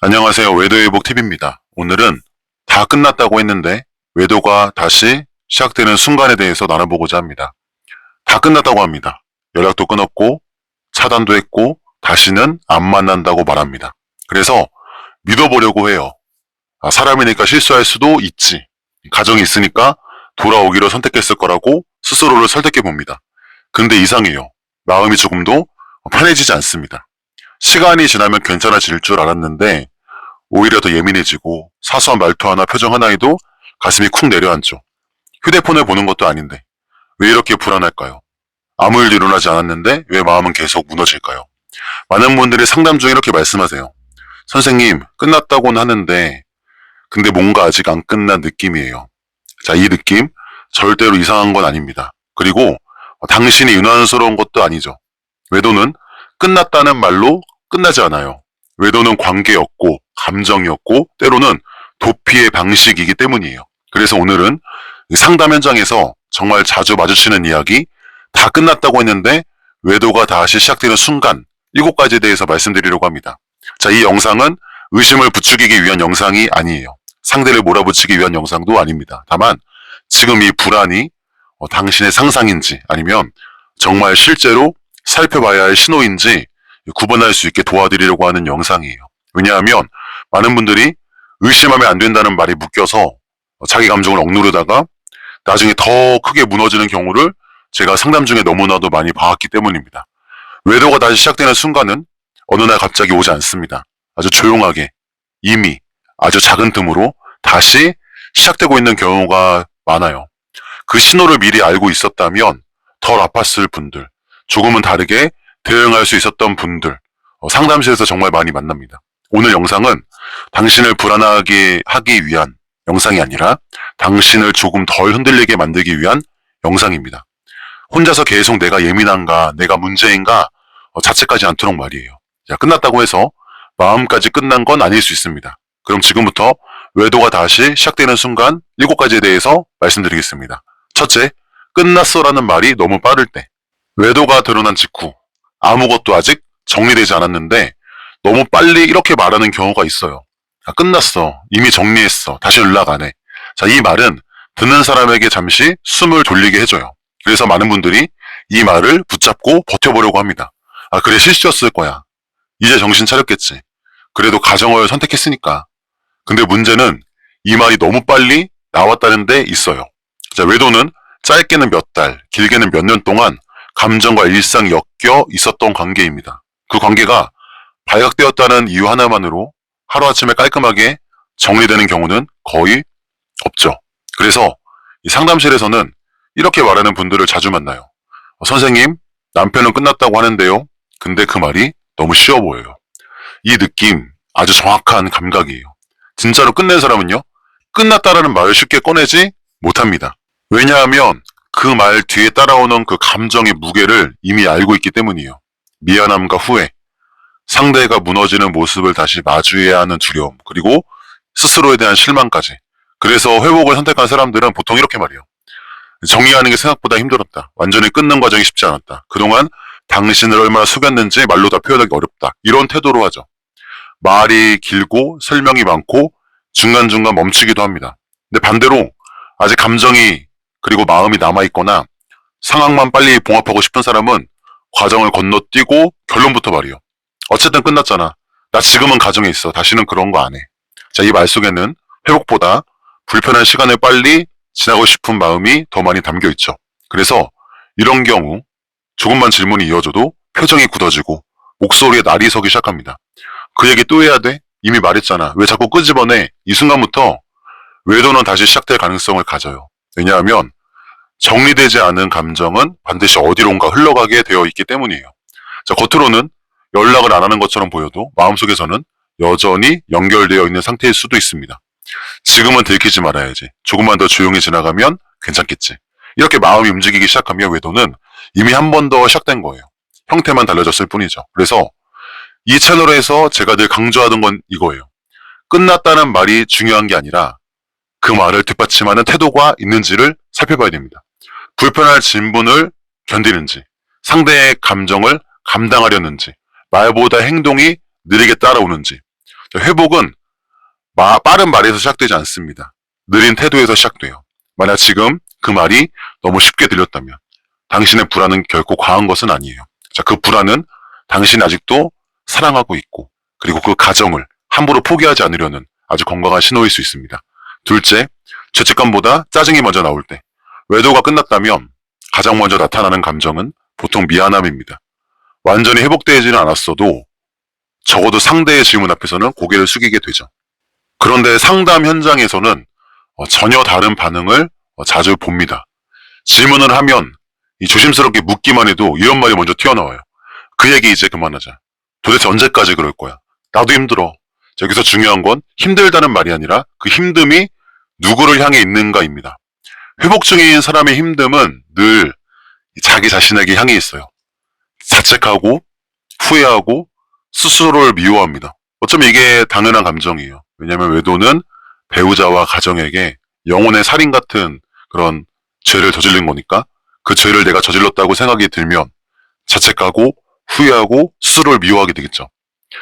안녕하세요. 외도회복TV입니다. 오늘은 다 끝났다고 했는데 외도가 다시 시작되는 순간에 대해서 나눠보고자 합니다. 다 끝났다고 합니다. 연락도 끊었고 차단도 했고 다시는 안 만난다고 말합니다. 그래서 믿어보려고 해요. 아, 사람이니까 실수할 수도 있지. 가정이 있으니까 돌아오기로 선택했을 거라고 스스로를 설득해 봅니다. 근데 이상해요. 마음이 조금도 편해지지 않습니다. 시간이 지나면 괜찮아질 줄 알았는데 오히려 더 예민해지고 사소한 말투 하나 표정 하나에도 가슴이 쿵 내려앉죠. 휴대폰을 보는 것도 아닌데 왜 이렇게 불안할까요? 아무 일도 일어나지 않았는데 왜 마음은 계속 무너질까요? 많은 분들이 상담 중에 이렇게 말씀하세요. 선생님 끝났다고는 하는데 근데 뭔가 아직 안 끝난 느낌이에요. 자, 이 느낌 절대로 이상한 건 아닙니다. 그리고 당신이 유난스러운 것도 아니죠. 외도는 끝났다는 말로 끝나지 않아요. 외도는 관계였고, 감정이었고, 때로는 도피의 방식이기 때문이에요. 그래서 오늘은 이 상담 현장에서 정말 자주 마주치는 이야기, 다 끝났다고 했는데, 외도가 다시 시작되는 순간, 일곱 가지에 대해서 말씀드리려고 합니다. 자, 이 영상은 의심을 부추기기 위한 영상이 아니에요. 상대를 몰아붙이기 위한 영상도 아닙니다. 다만, 지금 이 불안이 어, 당신의 상상인지 아니면 정말 실제로 살펴봐야 할 신호인지 구분할 수 있게 도와드리려고 하는 영상이에요. 왜냐하면 많은 분들이 의심하면 안 된다는 말이 묶여서 자기 감정을 억누르다가 나중에 더 크게 무너지는 경우를 제가 상담 중에 너무나도 많이 봐왔기 때문입니다. 외도가 다시 시작되는 순간은 어느 날 갑자기 오지 않습니다. 아주 조용하게 이미 아주 작은 틈으로 다시 시작되고 있는 경우가 많아요. 그 신호를 미리 알고 있었다면 덜 아팠을 분들, 조금은 다르게 대응할 수 있었던 분들, 어, 상담실에서 정말 많이 만납니다. 오늘 영상은 당신을 불안하게 하기 위한 영상이 아니라 당신을 조금 덜 흔들리게 만들기 위한 영상입니다. 혼자서 계속 내가 예민한가, 내가 문제인가 어, 자책하지 않도록 말이에요. 자, 끝났다고 해서 마음까지 끝난 건 아닐 수 있습니다. 그럼 지금부터 외도가 다시 시작되는 순간 일곱 가지에 대해서 말씀드리겠습니다. 첫째, 끝났어라는 말이 너무 빠를 때. 외도가 드러난 직후 아무것도 아직 정리되지 않았는데 너무 빨리 이렇게 말하는 경우가 있어요. 아, 끝났어. 이미 정리했어. 다시 연락 안 해. 자, 이 말은 듣는 사람에게 잠시 숨을 돌리게 해줘요. 그래서 많은 분들이 이 말을 붙잡고 버텨보려고 합니다. 아, 그래, 실수였을 거야. 이제 정신 차렸겠지. 그래도 가정을 선택했으니까. 근데 문제는 이 말이 너무 빨리 나왔다는 데 있어요. 자, 외도는 짧게는 몇 달, 길게는 몇 년 동안 감정과 일상이 엮여 있었던 관계입니다. 그 관계가 발각되었다는 이유 하나만으로 하루아침에 깔끔하게 정리되는 경우는 거의 없죠. 그래서 이 상담실에서는 이렇게 말하는 분들을 자주 만나요. 어, 선생님, 남편은 끝났다고 하는데요. 근데 그 말이 너무 쉬워 보여요. 이 느낌 아주 정확한 감각이에요. 진짜로 끝낸 사람은요, 끝났다라는 말을 쉽게 꺼내지 못합니다. 왜냐하면 그 말 뒤에 따라오는 그 감정의 무게를 이미 알고 있기 때문이에요. 미안함과 후회, 상대가 무너지는 모습을 다시 마주해야 하는 두려움, 그리고 스스로에 대한 실망까지. 그래서 회복을 선택한 사람들은 보통 이렇게 말해요. 정리하는 게 생각보다 힘들었다. 완전히 끊는 과정이 쉽지 않았다. 그동안 당신을 얼마나 속였는지 말로 다 표현하기 어렵다. 이런 태도로 하죠. 말이 길고 설명이 많고 중간중간 멈추기도 합니다. 근데 반대로 아직 감정이 그리고 마음이 남아있거나 상황만 빨리 봉합하고 싶은 사람은 과정을 건너뛰고 결론부터 말이요. 어쨌든 끝났잖아. 나 지금은 가정에 있어. 다시는 그런 거 안 해. 자, 이 말 속에는 회복보다 불편한 시간을 빨리 지나고 싶은 마음이 더 많이 담겨 있죠. 그래서 이런 경우 조금만 질문이 이어져도 표정이 굳어지고 목소리에 날이 서기 시작합니다. 그 얘기 또 해야 돼? 이미 말했잖아. 왜 자꾸 끄집어내? 이 순간부터 외도는 다시 시작될 가능성을 가져요. 왜냐하면 정리되지 않은 감정은 반드시 어디론가 흘러가게 되어 있기 때문이에요. 자, 겉으로는 연락을 안 하는 것처럼 보여도 마음속에서는 여전히 연결되어 있는 상태일 수도 있습니다. 지금은 들키지 말아야지. 조금만 더 조용히 지나가면 괜찮겠지. 이렇게 마음이 움직이기 시작하면 외도는 이미 한 번 더 시작된 거예요. 형태만 달라졌을 뿐이죠. 그래서 이 채널에서 제가 늘 강조하던 건 이거예요. 끝났다는 말이 중요한 게 아니라 그 말을 뒷받침하는 태도가 있는지를 살펴봐야 됩니다. 불편할 진분을 견디는지, 상대의 감정을 감당하려는지, 말보다 행동이 느리게 따라오는지, 자, 회복은 마- 빠른 말에서 시작되지 않습니다. 느린 태도에서 시작돼요. 만약 지금 그 말이 너무 쉽게 들렸다면 당신의 불안은 결코 과한 것은 아니에요. 자, 그 불안은 당신이 아직도 사랑하고 있고 그리고 그 가정을 함부로 포기하지 않으려는 아주 건강한 신호일 수 있습니다. 둘째, 죄책감보다 짜증이 먼저 나올 때 외도가 끝났다면 가장 먼저 나타나는 감정은 보통 미안함입니다. 완전히 회복되지는 않았어도 적어도 상대의 질문 앞에서는 고개를 숙이게 되죠. 그런데 상담 현장에서는 어, 전혀 다른 반응을 어, 자주 봅니다. 질문을 하면 이 조심스럽게 묻기만 해도 이런 말이 먼저 튀어나와요. 그 얘기 이제 그만하자. 도대체 언제까지 그럴 거야? 나도 힘들어. 자, 여기서 중요한 건 힘들다는 말이 아니라 그 힘듦이 누구를 향해 있는가입니다. 회복 중인 사람의 힘듦은 늘 자기 자신에게 향해 있어요. 자책하고 후회하고 스스로를 미워합니다. 어쩌면 이게 당연한 감정이에요. 왜냐하면 외도는 배우자와 가정에게 영혼의 살인 같은 그런 죄를 저지른 거니까 그 죄를 내가 저질렀다고 생각이 들면 자책하고 후회하고 스스로를 미워하게 되겠죠.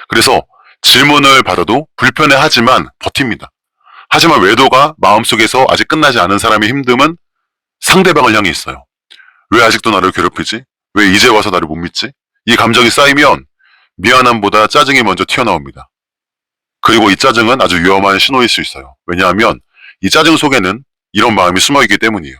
그래서 질문을 받아도 불편해하지만 버팁니다. 하지만 외도가 마음속에서 아직 끝나지 않은 사람의 힘듦은 상대방을 향해 있어요. 왜 아직도 나를 괴롭히지? 왜 이제 와서 나를 못 믿지? 이 감정이 쌓이면 미안함보다 짜증이 먼저 튀어나옵니다. 그리고 이 짜증은 아주 위험한 신호일 수 있어요. 왜냐하면 이 짜증 속에는 이런 마음이 숨어있기 때문이에요.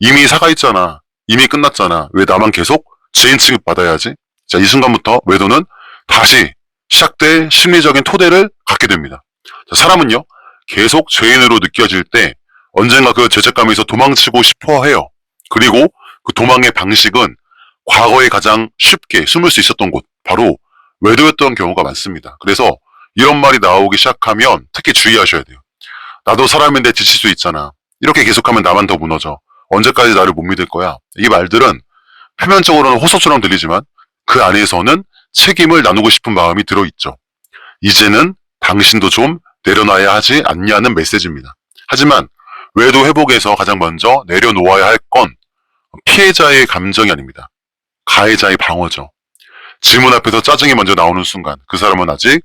이미 사과했잖아. 이미 끝났잖아. 왜 나만 계속 죄인 취급 받아야지? 자, 이 순간부터 외도는 다시 시작될 심리적인 토대를 갖게 됩니다. 자, 사람은요, 계속 죄인으로 느껴질 때 언젠가 그 죄책감에서 도망치고 싶어 해요. 그리고 그 도망의 방식은 과거에 가장 쉽게 숨을 수 있었던 곳, 바로 외도였던 경우가 많습니다. 그래서 이런 말이 나오기 시작하면 특히 주의하셔야 돼요. 나도 사람인데 지칠 수 있잖아. 이렇게 계속하면 나만 더 무너져. 언제까지 나를 못 믿을 거야. 이 말들은 표면적으로는 호소처럼 들리지만 그 안에서는 책임을 나누고 싶은 마음이 들어있죠. 이제는 당신도 좀 내려놔야 하지 않냐는 메시지입니다. 하지만 외도 회복에서 가장 먼저 내려놓아야 할 건 피해자의 감정이 아닙니다. 가해자의 방어죠. 질문 앞에서 짜증이 먼저 나오는 순간 그 사람은 아직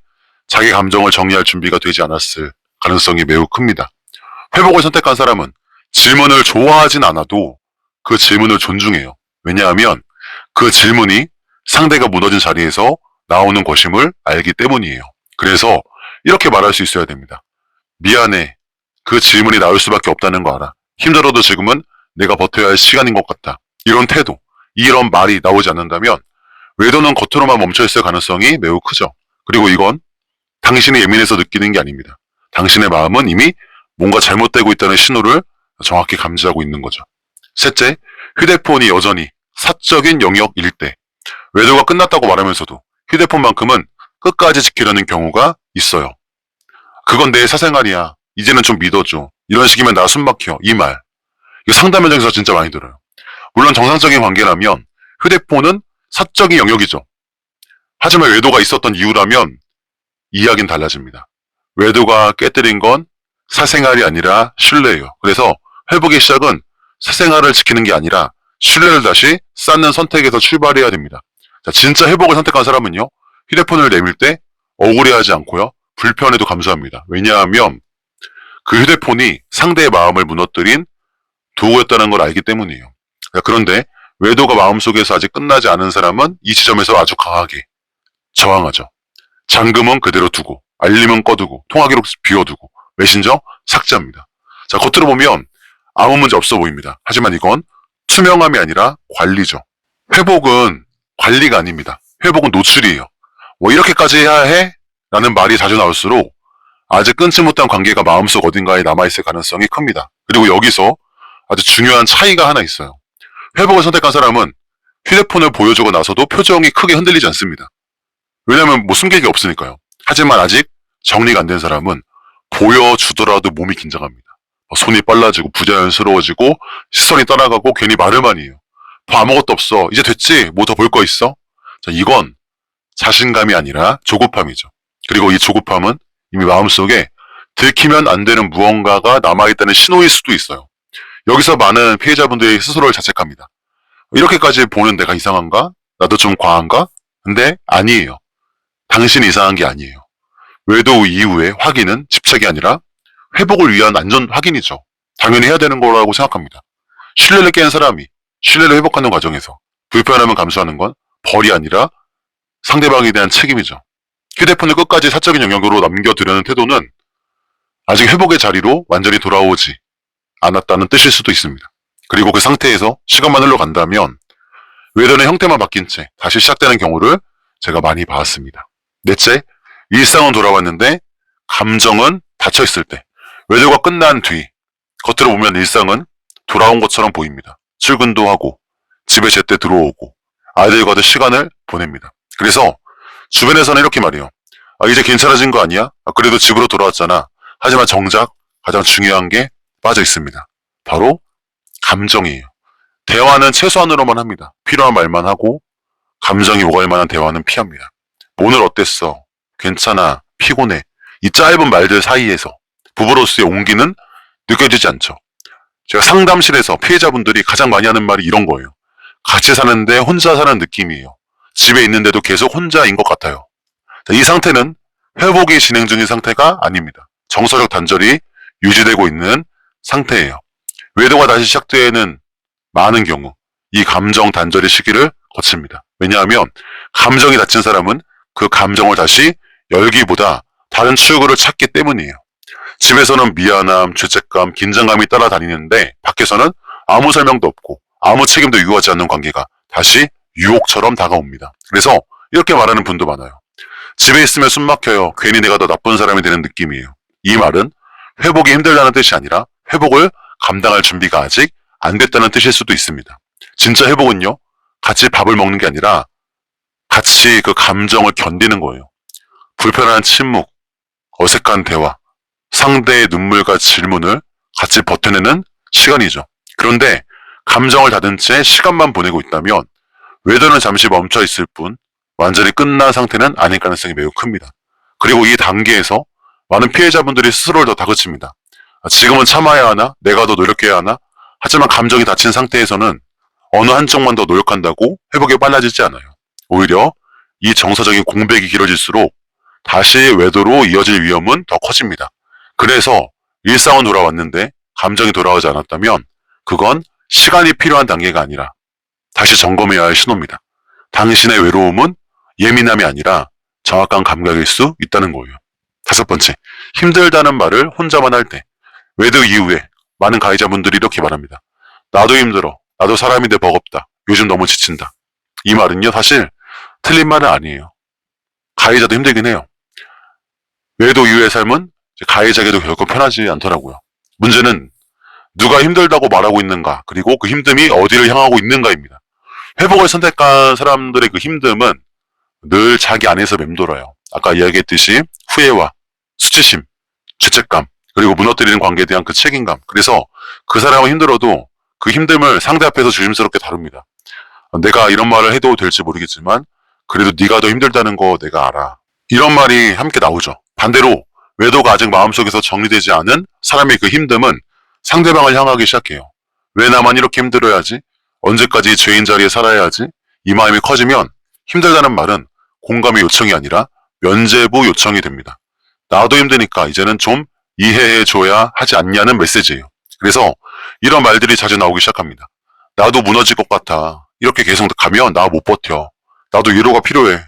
자기 감정을 정리할 준비가 되지 않았을 가능성이 매우 큽니다. 회복을 선택한 사람은 질문을 좋아하진 않아도 그 질문을 존중해요. 왜냐하면 그 질문이 상대가 무너진 자리에서 나오는 것임을 알기 때문이에요. 그래서 이렇게 말할 수 있어야 됩니다. 미안해. 그 질문이 나올 수밖에 없다는 거 알아. 힘들어도 지금은 내가 버텨야 할 시간인 것 같다. 이런 태도, 이런 말이 나오지 않는다면 외도는 겉으로만 멈춰있을 가능성이 매우 크죠. 그리고 이건 당신이 예민해서 느끼는 게 아닙니다. 당신의 마음은 이미 뭔가 잘못되고 있다는 신호를 정확히 감지하고 있는 거죠. 셋째, 휴대폰이 여전히 사적인 영역일 때 외도가 끝났다고 말하면서도 휴대폰만큼은 끝까지 지키려는 경우가 있어요. 그건 내 사생활이야. 이제는 좀 믿어줘. 이런 식이면 나 숨막혀. 이 말. 이거 상담 현장에서 진짜 많이 들어요. 물론 정상적인 관계라면 휴대폰은 사적인 영역이죠. 하지만 외도가 있었던 이유라면 이야기는 달라집니다. 외도가 깨뜨린 건 사생활이 아니라 신뢰예요. 그래서 회복의 시작은 사생활을 지키는 게 아니라 신뢰를 다시 쌓는 선택에서 출발해야 됩니다. 자, 진짜 회복을 선택한 사람은요, 휴대폰을 내밀 때 억울해하지 않고요, 불편해도 감사합니다. 왜냐하면 그 휴대폰이 상대의 마음을 무너뜨린 도구였다는 걸 알기 때문이에요. 자, 그런데 외도가 마음속에서 아직 끝나지 않은 사람은 이 지점에서 아주 강하게 저항하죠. 잠금은 그대로 두고, 알림은 꺼두고, 통화 기록 비워두고, 메신저 삭제합니다. 자, 겉으로 보면 아무 문제 없어 보입니다. 하지만 이건 투명함이 아니라 관리죠. 회복은 관리가 아닙니다. 회복은 노출이에요. 뭐 이렇게까지 해야 해? 라는 말이 자주 나올수록 아직 끊지 못한 관계가 마음속 어딘가에 남아있을 가능성이 큽니다. 그리고 여기서 아주 중요한 차이가 하나 있어요. 회복을 선택한 사람은 휴대폰을 보여주고 나서도 표정이 크게 흔들리지 않습니다. 왜냐하면 뭐 숨길 게 없으니까요. 하지만 아직 정리가 안 된 사람은 보여주더라도 몸이 긴장합니다. 뭐 손이 빨라지고 부자연스러워지고 시선이 떠나가고 괜히 말을만 해요. 뭐 아무것도 없어. 이제 됐지? 뭐 더 볼 거 있어? 자, 이건 자신감이 아니라 조급함이죠. 그리고 이 조급함은 이미 마음속에 들키면 안 되는 무언가가 남아있다는 신호일 수도 있어요. 여기서 많은 피해자분들이 스스로를 자책합니다. 이렇게까지 보는 내가 이상한가? 나도 좀 과한가? 근데 아니에요. 당신이 이상한 게 아니에요. 외도 이후의 확인은 집착이 아니라 회복을 위한 안전 확인이죠. 당연히 해야 되는 거라고 생각합니다. 신뢰를 깬 사람이 신뢰를 회복하는 과정에서 불편함을 감수하는 건 벌이 아니라 상대방에 대한 책임이죠. 휴대폰을 끝까지 사적인 영역으로 남겨두려는 태도는 아직 회복의 자리로 완전히 돌아오지 않았다는 뜻일 수도 있습니다. 그리고 그 상태에서 시간만 흘러간다면 외도의 형태만 바뀐 채 다시 시작되는 경우를 제가 많이 봐왔습니다. 넷째, 일상은 돌아왔는데 감정은 닫혀있을 때 외도가 끝난 뒤 겉으로 보면 일상은 돌아온 것처럼 보입니다. 출근도 하고 집에 제때 들어오고 아이들과도 시간을 보냅니다. 그래서 주변에서는 이렇게 말해요. 아, 이제 괜찮아진 거 아니야? 아, 그래도 집으로 돌아왔잖아. 하지만 정작 가장 중요한 게 빠져 있습니다. 바로 감정이에요. 대화는 최소한으로만 합니다. 필요한 말만 하고 감정이 오갈 만한 대화는 피합니다. 오늘 어땠어? 괜찮아. 피곤해. 이 짧은 말들 사이에서 부부로서의 온기는 느껴지지 않죠. 제가 상담실에서 피해자분들이 가장 많이 하는 말이 이런 거예요. 같이 사는데 혼자 사는 느낌이에요. 집에 있는데도 계속 혼자인 것 같아요. 자, 이 상태는 회복이 진행 중인 상태가 아닙니다. 정서적 단절이 유지되고 있는 상태예요. 외도가 다시 시작되는 많은 경우 이 감정 단절의 시기를 거칩니다. 왜냐하면 감정이 닫힌 사람은 그 감정을 다시 열기보다 다른 출구를 찾기 때문이에요. 집에서는 미안함, 죄책감, 긴장감이 따라다니는데 밖에서는 아무 설명도 없고 아무 책임도 요구하지 않는 관계가 다시 유혹처럼 다가옵니다. 그래서 이렇게 말하는 분도 많아요. 집에 있으면 숨 막혀요. 괜히 내가 더 나쁜 사람이 되는 느낌이에요. 이 말은 회복이 힘들다는 뜻이 아니라 회복을 감당할 준비가 아직 안 됐다는 뜻일 수도 있습니다. 진짜 회복은요, 같이 밥을 먹는 게 아니라 같이 그 감정을 견디는 거예요. 불편한 침묵, 어색한 대화, 상대의 눈물과 질문을 같이 버텨내는 시간이죠. 그런데 감정을 닫은 채 시간만 보내고 있다면 외도는 잠시 멈춰 있을 뿐 완전히 끝난 상태는 아닐 가능성이 매우 큽니다. 그리고 이 단계에서 많은 피해자분들이 스스로를 더 다그칩니다. 아, 지금은 참아야 하나? 내가 더 노력해야 하나? 하지만 감정이 닫힌 상태에서는 어느 한쪽만 더 노력한다고 회복이 빨라지지 않아요. 오히려 이 정서적인 공백이 길어질수록 다시 외도로 이어질 위험은 더 커집니다. 그래서 일상은 돌아왔는데 감정이 돌아오지 않았다면 그건 시간이 필요한 단계가 아니라 다시 점검해야 할 신호입니다. 당신의 외로움은 예민함이 아니라 정확한 감각일 수 있다는 거예요. 다섯 번째, 힘들다는 말을 혼자만 할 때, 외도 이후에 많은 가해자분들이 이렇게 말합니다. 나도 힘들어. 나도 사람인데 버겁다. 요즘 너무 지친다. 이 말은요, 사실 틀린 말은 아니에요. 가해자도 힘들긴 해요. 외도 이후의 삶은 가해자에게도 결코 편하지 않더라고요. 문제는 누가 힘들다고 말하고 있는가, 그리고 그 힘듦이 어디를 향하고 있는가입니다. 회복을 선택한 사람들의 그 힘듦은 늘 자기 안에서 맴돌아요. 아까 이야기했듯이 후회와 수치심, 죄책감, 그리고 무너뜨리는 관계에 대한 그 책임감. 그래서 그 사람은 힘들어도 그 힘듦을 상대 앞에서 조심스럽게 다룹니다. 내가 이런 말을 해도 될지 모르겠지만 그래도 네가 더 힘들다는 거 내가 알아. 이런 말이 함께 나오죠. 반대로 외도가 아직 마음속에서 정리되지 않은 사람의 그 힘듦은 상대방을 향하기 시작해요. 왜 나만 이렇게 힘들어야지? 언제까지 죄인 자리에 살아야 하지? 이 마음이 커지면 힘들다는 말은 공감의 요청이 아니라 면제부 요청이 됩니다. 나도 힘드니까 이제는 좀 이해해 줘야 하지 않냐는 메시지예요. 그래서 이런 말들이 자주 나오기 시작합니다. 나도 무너질 것 같아. 이렇게 계속 가면 나 못 버텨. 나도 위로가 필요해.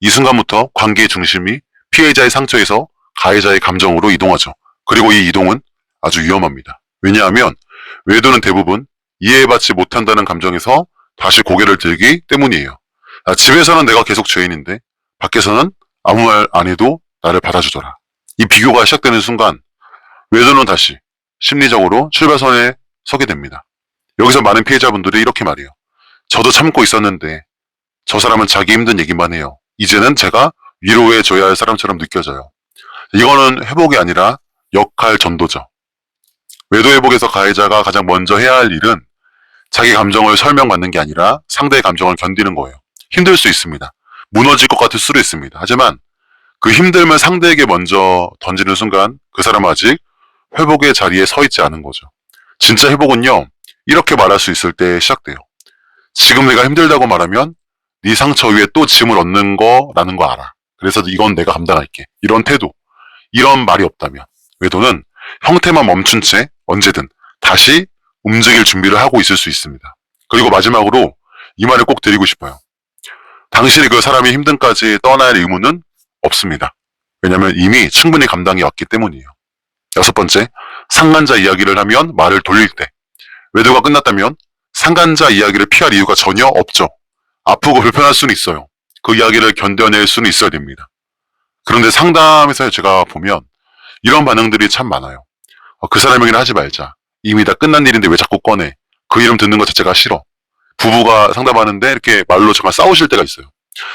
이 순간부터 관계의 중심이 피해자의 상처에서 가해자의 감정으로 이동하죠. 그리고 이 이동은 아주 위험합니다. 왜냐하면 외도는 대부분 이해받지 못한다는 감정에서 다시 고개를 들기 때문이에요. 아, 집에서는 내가 계속 죄인인데 밖에서는 아무 말 안 해도 나를 받아주더라. 이 비교가 시작되는 순간 외도는 다시 심리적으로 출발선에 서게 됩니다. 여기서 많은 피해자분들이 이렇게 말해요. 저도 참고 있었는데 저 사람은 자기 힘든 얘기만 해요. 이제는 제가 위로해 줘야 할 사람처럼 느껴져요. 이거는 회복이 아니라 역할 전도죠. 외도 회복에서 가해자가 가장 먼저 해야 할 일은 자기 감정을 설명받는 게 아니라 상대의 감정을 견디는 거예요. 힘들 수 있습니다. 무너질 것 같을 수도 있습니다. 하지만 그 힘듦을 상대에게 먼저 던지는 순간 그 사람은 아직 회복의 자리에 서 있지 않은 거죠. 진짜 회복은요, 이렇게 말할 수 있을 때 시작돼요. 지금 내가 힘들다고 말하면 네 상처 위에 또 짐을 얻는 거라는 거 알아. 그래서 이건 내가 감당할게. 이런 태도, 이런 말이 없다면 외도는 형태만 멈춘 채 언제든 다시 움직일 준비를 하고 있을 수 있습니다. 그리고 마지막으로 이 말을 꼭 드리고 싶어요. 당신이 그 사람이 힘든까지 떠나야 할 의무는 없습니다. 왜냐하면 이미 충분히 감당해 왔기 때문이에요. 여섯 번째, 상간자 이야기를 하면 말을 돌릴 때 외도가 끝났다면 상간자 이야기를 피할 이유가 전혀 없죠. 아프고 불편할 수는 있어요. 그 이야기를 견뎌낼 수는 있어야 됩니다. 그런데 상담에서 제가 보면 이런 반응들이 참 많아요. 어, 그 사람 얘기는 하지 말자. 이미 다 끝난 일인데 왜 자꾸 꺼내? 그 이름 듣는 것 자체가 싫어. 부부가 상담하는데 이렇게 말로 정말 싸우실 때가 있어요.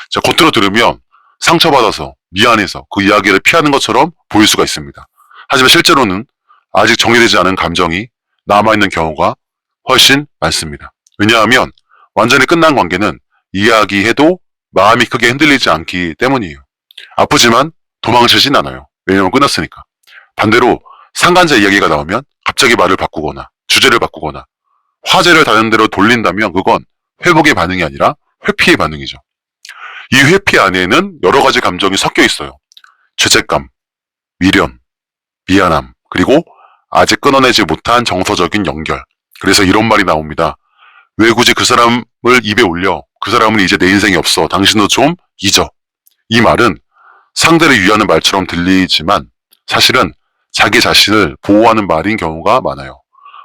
자, 겉으로 들으면 상처받아서 미안해서 그 이야기를 피하는 것처럼 보일 수가 있습니다. 하지만 실제로는 아직 정리되지 않은 감정이 남아있는 경우가 훨씬 많습니다. 왜냐하면 완전히 끝난 관계는 이야기해도 마음이 크게 흔들리지 않기 때문이에요. 아프지만 도망치진 않아요. 왜냐하면 끝났으니까. 반대로 상간자 이야기가 나오면 갑자기 말을 바꾸거나 주제를 바꾸거나 화제를 다른 데로 돌린다면 그건 회복의 반응이 아니라 회피의 반응이죠. 이 회피 안에는 여러 가지 감정이 섞여 있어요. 죄책감, 미련, 미안함, 그리고 아직 끊어내지 못한 정서적인 연결. 그래서 이런 말이 나옵니다. 왜 굳이 그 사람을 입에 올려? 그 사람은 이제 내 인생이 없어. 당신도 좀 잊어. 이 말은 상대를 위하는 말처럼 들리지만 사실은 자기 자신을 보호하는 말인 경우가 많아요.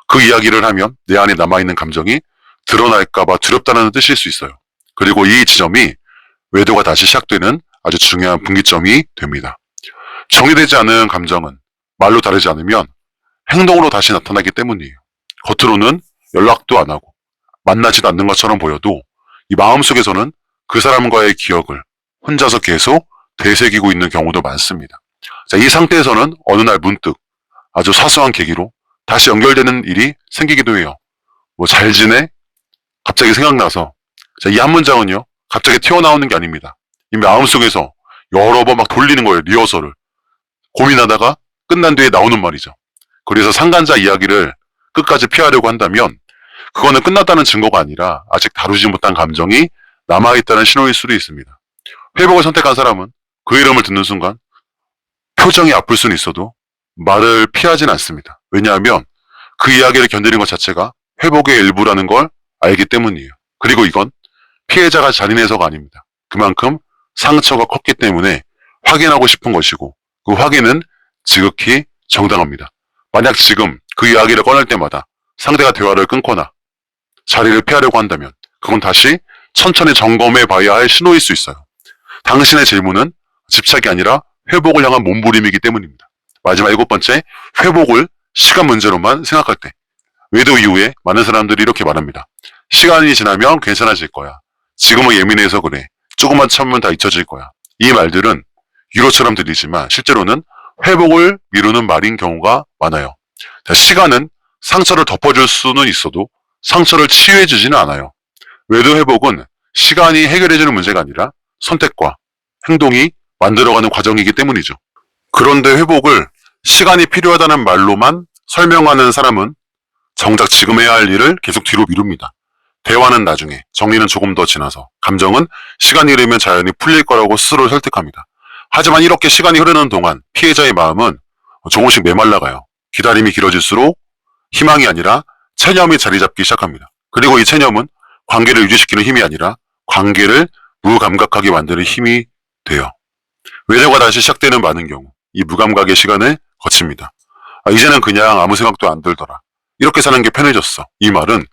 그 이야기를 하면 내 안에 남아있는 감정이 드러날까봐 두렵다는 뜻일 수 있어요. 그리고 이 지점이 외도가 다시 시작되는 아주 중요한 분기점이 됩니다. 정리되지 않은 감정은 말로 다르지 않으면 행동으로 다시 나타나기 때문이에요. 겉으로는 연락도 안 하고 만나지도 않는 것처럼 보여도 이 마음속에서는 그 사람과의 기억을 혼자서 계속 되새기고 있는 경우도 많습니다. 자, 이 상태에서는 어느 날 문득 아주 사소한 계기로 다시 연결되는 일이 생기기도 해요. 뭐 잘 지내? 갑자기 생각나서 자, 이 한 문장은요. 갑자기 튀어나오는 게 아닙니다. 이 마음속에서 여러 번 막 돌리는 거예요. 리허설을. 고민하다가 끝난 뒤에 나오는 말이죠. 그래서 상간자 이야기를 끝까지 피하려고 한다면 그거는 끝났다는 증거가 아니라 아직 다루지 못한 감정이 남아있다는 신호일 수도 있습니다. 회복을 선택한 사람은 그 이름을 듣는 순간 표정이 아플 수는 있어도 말을 피하진 않습니다. 왜냐하면 그 이야기를 견디는 것 자체가 회복의 일부라는 걸 알기 때문이에요. 그리고 이건 피해자가 잔인해서가 아닙니다. 그만큼 상처가 컸기 때문에 확인하고 싶은 것이고 그 확인은 지극히 정당합니다. 만약 지금 그 이야기를 꺼낼 때마다 상대가 대화를 끊거나 자리를 피하려고 한다면 그건 다시 천천히 점검해 봐야 할 신호일 수 있어요. 당신의 질문은 집착이 아니라 회복을 향한 몸부림이기 때문입니다. 마지막 일곱 번째, 회복을 시간 문제로만 생각할 때. 외도 이후에 많은 사람들이 이렇게 말합니다. 시간이 지나면 괜찮아질 거야. 지금은 예민해서 그래. 조금만 참으면 다 잊혀질 거야. 이 말들은 위로처럼 들리지만 실제로는 회복을 미루는 말인 경우가 많아요. 자, 시간은 상처를 덮어줄 수는 있어도 상처를 치유해주지는 않아요. 외도 회복은 시간이 해결해주는 문제가 아니라 선택과 행동이 만들어가는 과정이기 때문이죠. 그런데 회복을 시간이 필요하다는 말로만 설명하는 사람은 정작 지금 해야 할 일을 계속 뒤로 미룹니다. 대화는 나중에, 정리는 조금 더 지나서, 감정은 시간이 흐르면 자연히 풀릴 거라고 스스로 설득합니다. 하지만 이렇게 시간이 흐르는 동안 피해자의 마음은 조금씩 메말라가요. 기다림이 길어질수록 희망이 아니라 체념이 자리 잡기 시작합니다. 그리고 이 체념은 관계를 유지시키는 힘이 아니라 관계를 무감각하게 만드는 힘이 돼요. 외도가 다시 시작되는 많은 경우 이 무감각의 시간을 거칩니다. 아, 이제는 그냥 아무 생각도 안 들더라. 이렇게 사는 게 편해졌어. 이 말은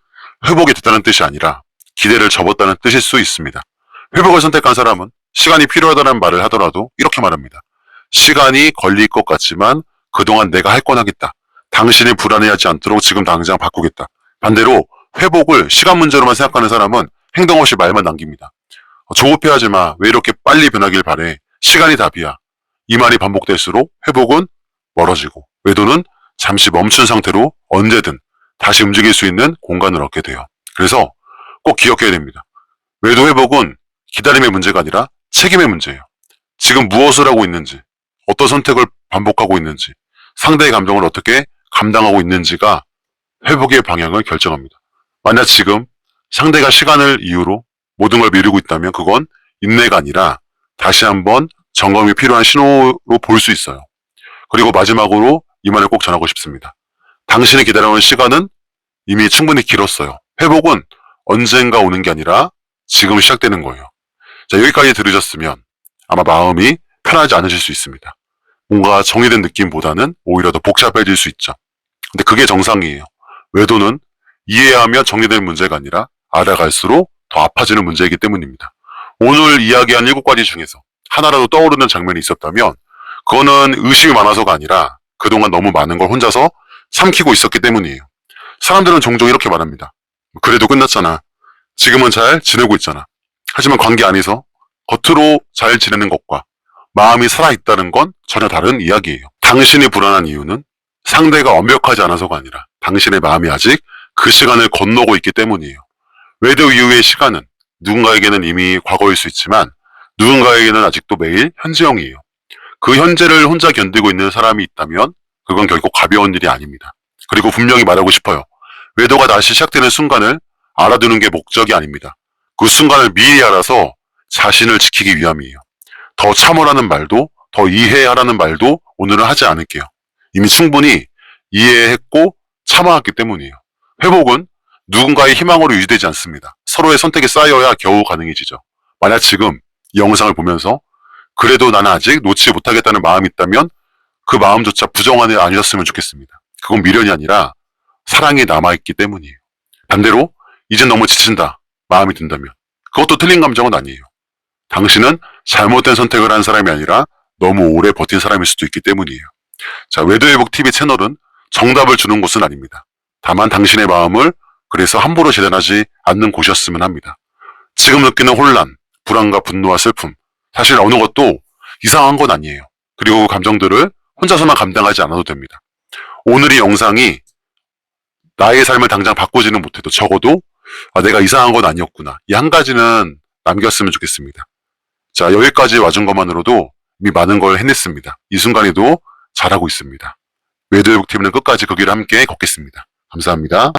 회복이 됐다는 뜻이 아니라 기대를 접었다는 뜻일 수 있습니다. 회복을 선택한 사람은 시간이 필요하다는 말을 하더라도 이렇게 말합니다. 시간이 걸릴 것 같지만 그동안 내가 할 건 하겠다. 당신이 불안해하지 않도록 지금 당장 바꾸겠다. 반대로 회복을 시간 문제로만 생각하는 사람은 행동 없이 말만 남깁니다. 어, 조급해하지 마. 왜 이렇게 빨리 변하길 바래. 시간이 답이야. 이 말이 반복될수록 회복은 멀어지고 외도는 잠시 멈춘 상태로 언제든 다시 움직일 수 있는 공간을 얻게 돼요. 그래서 꼭 기억해야 됩니다. 외도 회복은 기다림의 문제가 아니라 책임의 문제예요. 지금 무엇을 하고 있는지, 어떤 선택을 반복하고 있는지, 상대의 감정을 어떻게 감당하고 있는지가 회복의 방향을 결정합니다. 만약 지금 상대가 시간을 이유로 모든 걸 미루고 있다면 그건 인내가 아니라 다시 한번 점검이 필요한 신호로 볼 수 있어요. 그리고 마지막으로 이 말을 꼭 전하고 싶습니다. 당신이 기다려온 시간은 이미 충분히 길었어요. 회복은 언젠가 오는 게 아니라 지금 시작되는 거예요. 자, 여기까지 들으셨으면 아마 마음이 편하지 않으실 수 있습니다. 뭔가 정리된 느낌보다는 오히려 더 복잡해질 수 있죠. 근데 그게 정상이에요. 외도는 이해하며 정리될 문제가 아니라 알아갈수록 더 아파지는 문제이기 때문입니다. 오늘 이야기한 일곱 가지 중에서 하나라도 떠오르는 장면이 있었다면 그거는 의심이 많아서가 아니라 그동안 너무 많은 걸 혼자서 삼키고 있었기 때문이에요. 사람들은 종종 이렇게 말합니다. 그래도 끝났잖아. 지금은 잘 지내고 있잖아. 하지만 관계 안에서 겉으로 잘 지내는 것과 마음이 살아있다는 건 전혀 다른 이야기예요. 당신이 불안한 이유는 상대가 완벽하지 않아서가 아니라 당신의 마음이 아직 그 시간을 건너고 있기 때문이에요. 외도 이후의 시간은 누군가에게는 이미 과거일 수 있지만 누군가에게는 아직도 매일 현재형이에요. 그 현재를 혼자 견디고 있는 사람이 있다면 그건 결국 가벼운 일이 아닙니다. 그리고 분명히 말하고 싶어요. 외도가 다시 시작되는 순간을 알아두는 게 목적이 아닙니다. 그 순간을 미리 알아서 자신을 지키기 위함이에요. 더 참으라는 말도 더 이해하라는 말도 오늘은 하지 않을게요. 이미 충분히 이해했고 참아왔기 때문이에요. 회복은 누군가의 희망으로 유지되지 않습니다. 서로의 선택이 쌓여야 겨우 가능해지죠. 만약 지금 이 영상을 보면서 그래도 나는 아직 놓지 못하겠다는 마음이 있다면 그 마음조차 부정한 일 아니었으면 좋겠습니다. 그건 미련이 아니라 사랑이 남아있기 때문이에요. 반대로 이제 너무 지친다 마음이 든다면 그것도 틀린 감정은 아니에요. 당신은 잘못된 선택을 한 사람이 아니라 너무 오래 버틴 사람일 수도 있기 때문이에요. 자, 외도회복 TV 채널은 정답을 주는 곳은 아닙니다. 다만 당신의 마음을 그래서 함부로 재단하지 않는 곳이었으면 합니다. 지금 느끼는 혼란, 불안과 분노와 슬픔, 사실 어느 것도 이상한 건 아니에요. 그리고 그 감정들을 혼자서만 감당하지 않아도 됩니다. 오늘 이 영상이 나의 삶을 당장 바꾸지는 못해도 적어도 아, 내가 이상한 건 아니었구나. 이 한 가지는 남겼으면 좋겠습니다. 자, 여기까지 와준 것만으로도 이미 많은 걸 해냈습니다. 이 순간에도 잘하고 있습니다. 외도회복팀은 끝까지 그 길을 함께 걷겠습니다. 감사합니다.